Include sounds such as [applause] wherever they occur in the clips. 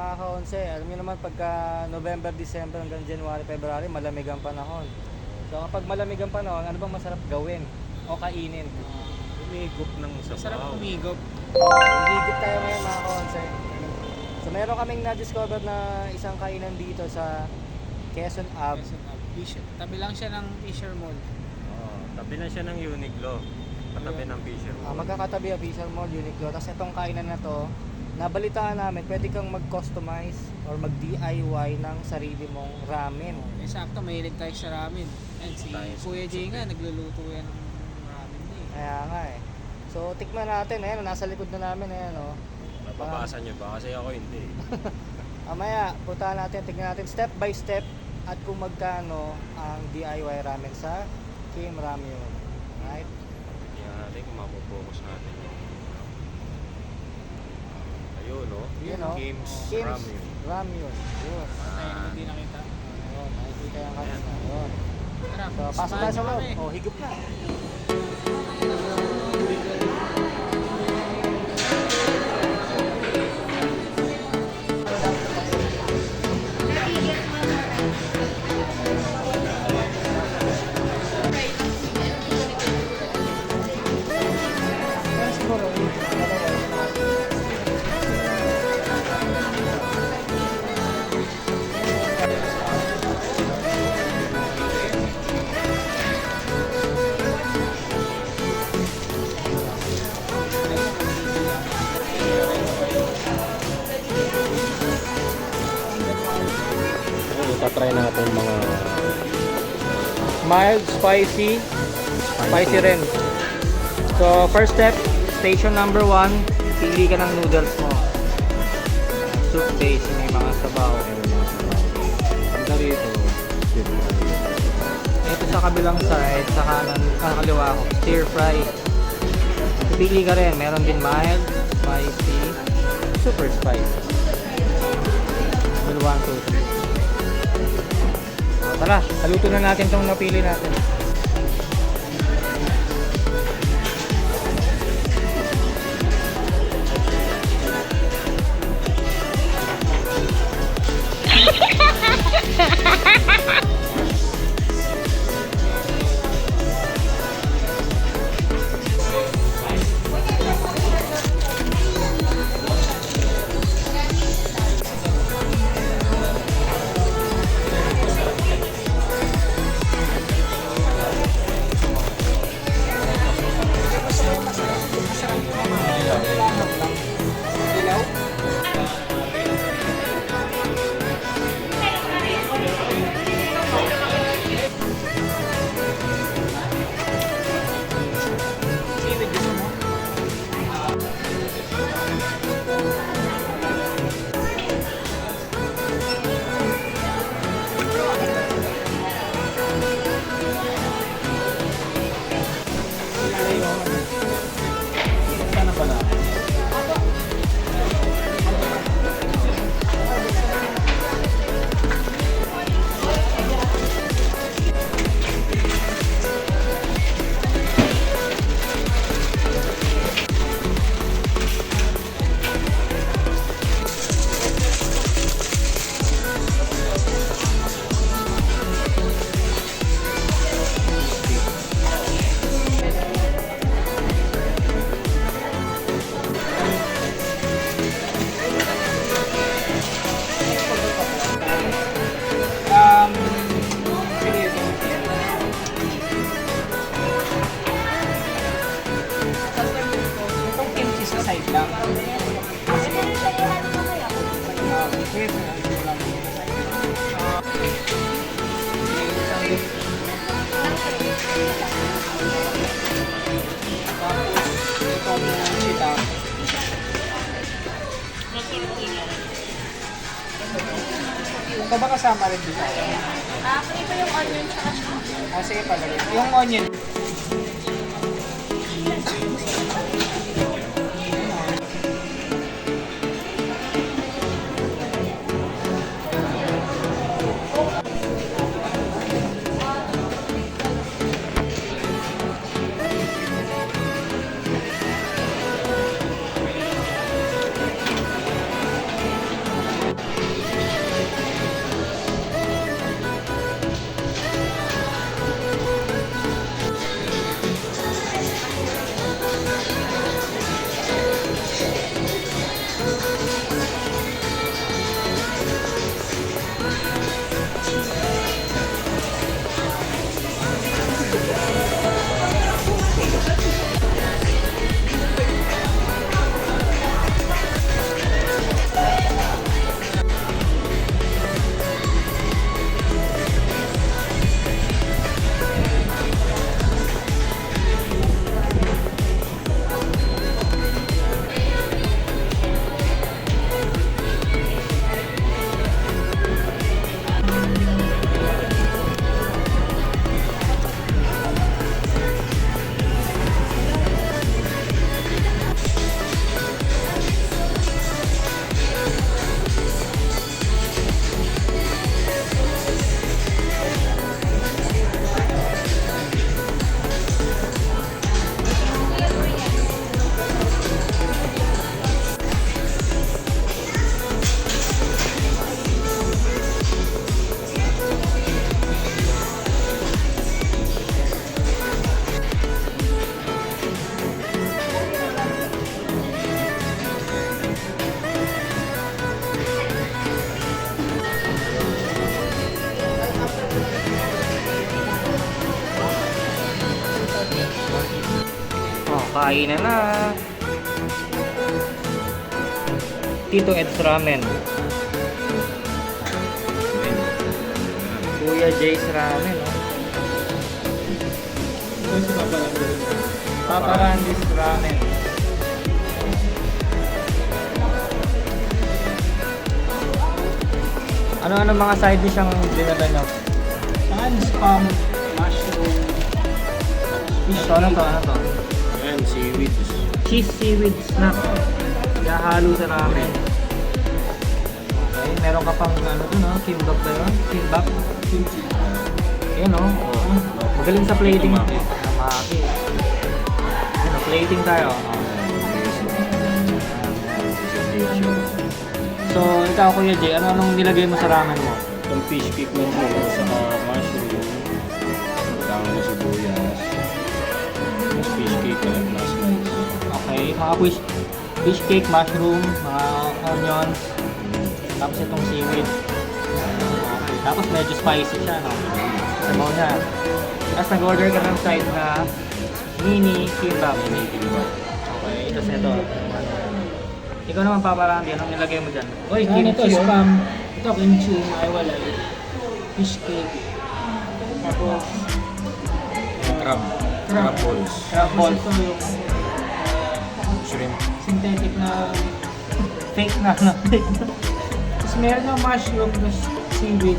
mga kaonse. Alam niyo naman pagka November, December hanggang January, February, malamig ang panahon. So kapag malamig ang panahon, ano bang masarap gawin o kainin? Umigop ng Masarap sabaw. umigop. Higit tayo ngayon mga kaonse. So meron kaming na-discover na isang kainan dito sa Quezon Ave. Quezon Ave. Tabi lang siya ng Fisher Mall. Oo, tabi na siya ng Uniqlo. Katabi ng Fisher Ah, Mall. magkakatabi ang Fisher Mall, Uniqlo. Tapos itong kainan na to, nabalitaan namin, pwede kang mag-customize or mag-DIY ng sarili mong ramen. Eh, sakto, mahilig tayo sa ramen. Ayan, si sa Kuya Jay nga, nagluluto yan ng ramen niya eh. Kaya nga eh. So, tikman natin. Ayan, nasa likod na namin. Ayan, oh. Mapapasa niyo ba? Kasi ako hindi. [laughs] Mamaya, punta natin, tignan natin step by step at kung magkano ang DIY ramen sa Kim Ramyun. Right? Tingnan natin kung mapopokus natin yung... Ayun, no? Yun, oh. Kim's, Kim's Ramyun. Ramyun. Yun. Tayo naman di nakita. Ayun, nakikita yung kanina. Yun. Tara, So, pasok tayo sa loob. kami. Oh, higop na. try natin mga mild, spicy, spicy rin. So, first step, station number 1, pili ka ng noodles mo. Soup base, may mga sabaw. Ganda rito. Ito sa kabilang side, sa kanan, ah, kaliwa ko, stir fry. Pili ka rin, meron din mild, spicy, super spicy. 1, 2, 3 tara, haluto na natin itong napili natin. Tapos, itong. Ito ba kasama rin dito? Ah, ito yung onion tsaka Ah, sige pala. Yung onion. Kain na na. Tito Ed's Ramen. Kuya Jay's Ramen, oh. Papa Randy. Papa Randy's Ramen. Ano-ano mga side dish ang dinala nyo? Saan spam, mushroom, fish Ito, ano to? Ano to? Ayan, seaweed. Cheese seaweed snack. Ihahalo sa ramen. Okay, meron ka pang ano to, no? Kimbap ba yun? Kimbap? kimchi. Ayun, no? Oh. Magaling sa plating. Ayun, oh, plating tayo. So, ikaw Kuya Jay, ano anong nilagay mo sa ramen mo? Itong fish cake mo po, mushroom, tama mga fish, fish cake, mushroom, mga onions, tapos itong seaweed. Okay, tapos medyo spicy siya, no? Sabaw niya. Tapos nag-order ka ng side na mini kimbap. Mini kimbap. Okay, tapos ito. Ikaw naman paparami, anong nilagay mo dyan? Uy, ito, kimchi, oh. spam. Ito, kimchi, ay wala. Fish cake. Tapos, Crab. Crab balls. Crab balls. Ito yung Shrimp. synthetic na Fake na, na fake na. Tapos meron ng mushroom, tapos seaweed.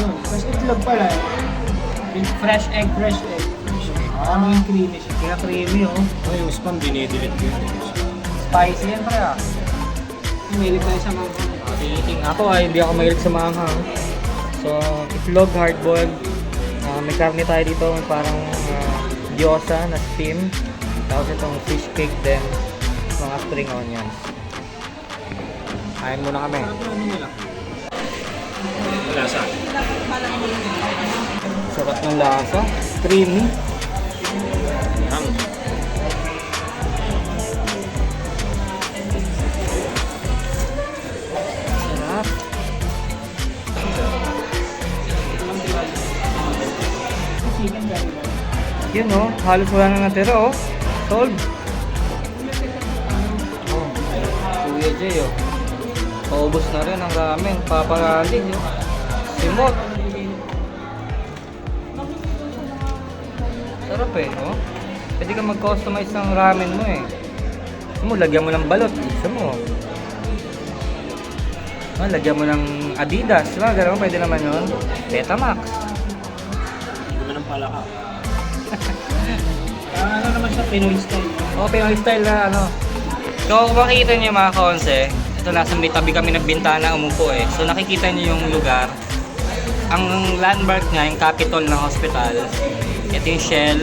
Yun. Tapos itlog pala. Yung Fresh egg, fresh egg. Ah. Ano yung creamy siya. Kaya creamy, oh. Oh, yung spam, dinidelete ko yun. Spicy yan, pre, ah. Mahilig tayo sa mga Eating ako ay hindi ako mahilig sa maanghang. So, itlog hard boiled. Ah, may karne tayo dito, may parang uh, gyoza na steam. Tapos itong fish cake din, mga spring onions. Kain muna kami. Lasa. Sarap ng lasa. Creamy. Hang. Sarap. Yun oh, halos wala na natira oh. Solve. Oh, Kuya Jay oh. Paubos na rin ang ramen. Paparali oh. Simot. Sarap eh, no? Pwede ka mag-customize ng ramen mo eh. Gusto mo, lagyan mo ng balot. Gusto mo. Ah, lagyan mo ng Adidas. Diba? Ganun, pwede naman yun. Betamax. Hindi mo ng palaka. [laughs] Ah, ano naman siya, Pinoy style. Oo, Pinoy style na ano. So, kung makikita niyo mga konse, ito nasa may tabi kami ng bintana umupo eh. So, nakikita niyo yung lugar. Ang landmark niya, yung capitol ng hospital. Ito yung Shell.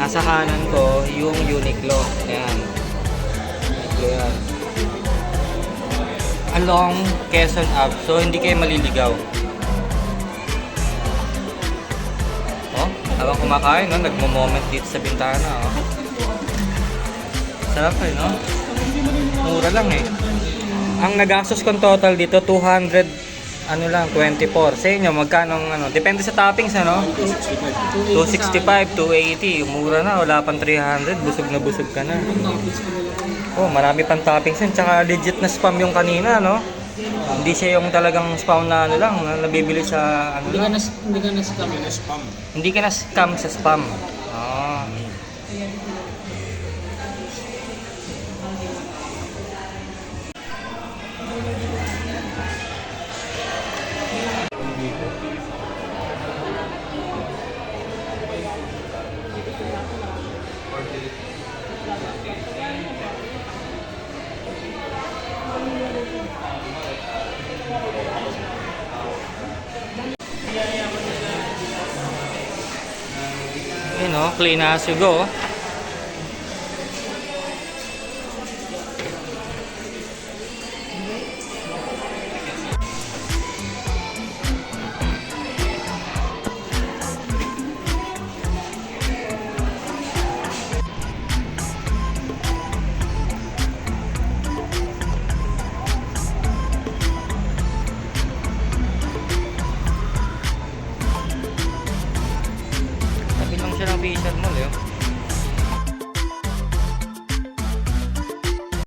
Nasa kanan ko, yung Uniqlo. Ayan. Uniqlo yan. Along Quezon Ave. So, hindi kayo maliligaw. Habang kumakain, no, nagmo-moment dito sa bintana, oh. Sarap eh, no? Mura lang eh. Ang nagastos kong total dito, 200, ano lang, 24. Sa inyo, magkano, ano, depende sa toppings, ano? 265, 280. Mura na, wala pang 300. Busog na busog ka na. Oh, marami pang toppings yan. Tsaka legit na spam yung kanina, no? Hindi siya yung talagang spam na ano lang, na nabibili sa ano Hindi ka lang. na, hindi ka na scam. Spam. Hindi ka na scam sa spam. Clean as you go.